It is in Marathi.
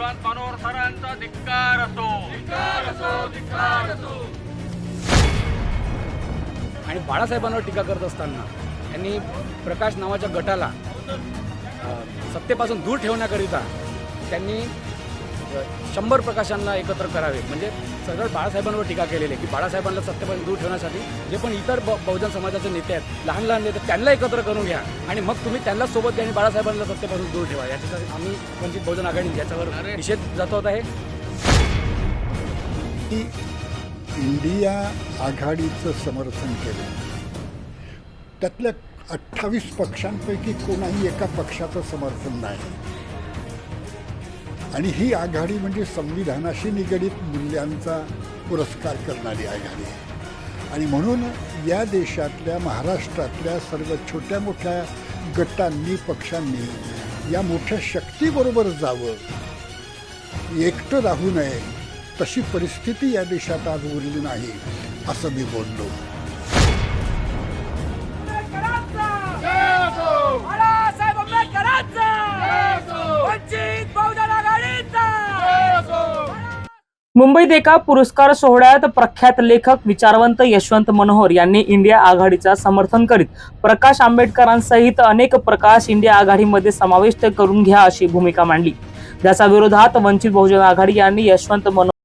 मनोहर सरांचा धिक्कार असो. धिक्कार असो धिक्कार असो. आणि बाळासाहेबांवर टीका करत असताना त्यांनी प्रकाश नावाच्या गटाला सत्तेपासून दूर ठेवण्याकरिता त्यांनी शंभर प्रकाशांना एकत्र करावे. म्हणजे सरळ बाळासाहेबांवर टीका केलेली आहे की बाळासाहेबांना सत्तेपासून दूर ठेवण्यासाठी जे पण इतर ब बहुजन समाजाचे नेते आहेत लहान लहान नेते त्यांना एकत्र करून घ्या. आणि मग तुम्ही त्यांना सोबत घ्या आणि बाळासाहेबांना सत्तेपासून दूर ठेवा. याच्यासाठी आम्ही वंचित बहुजन आघाडी याच्यावर निषेध जातवत आहे. की इंडिया आघाडीचं समर्थन केलं. त्यातल्या अठ्ठावीस पक्षांपैकी कोणाही एका पक्षाचं समर्थन नाही. आणि ही आघाडी म्हणजे संविधानाशी निगडीत मूल्यांचा पुरस्कार करणारी आघाडी आहे. आणि म्हणून या देशातल्या महाराष्ट्रातल्या सर्व छोट्या मोठ्या गटांनी पक्षांनी या मोठ्या शक्तीबरोबर जावं एकटं राहू नये तशी परिस्थिती या देशात आज उरली नाही असं मी बोललो. मुंबईत एका पुरस्कार सोहळ्यात प्रख्यात लेखक विचारवंत यशवंत मनोहर यांनी इंडिया आघाडीचा समर्थन करीत प्रकाश आंबेडकरांसहित अनेक प्रकाश इंडिया आघाडीमध्ये समाविष्ट करून घ्या अशी भूमिका मांडली. त्याचा विरोधात वंचित बहुजन आघाडी यांनी यशवंत मनोहर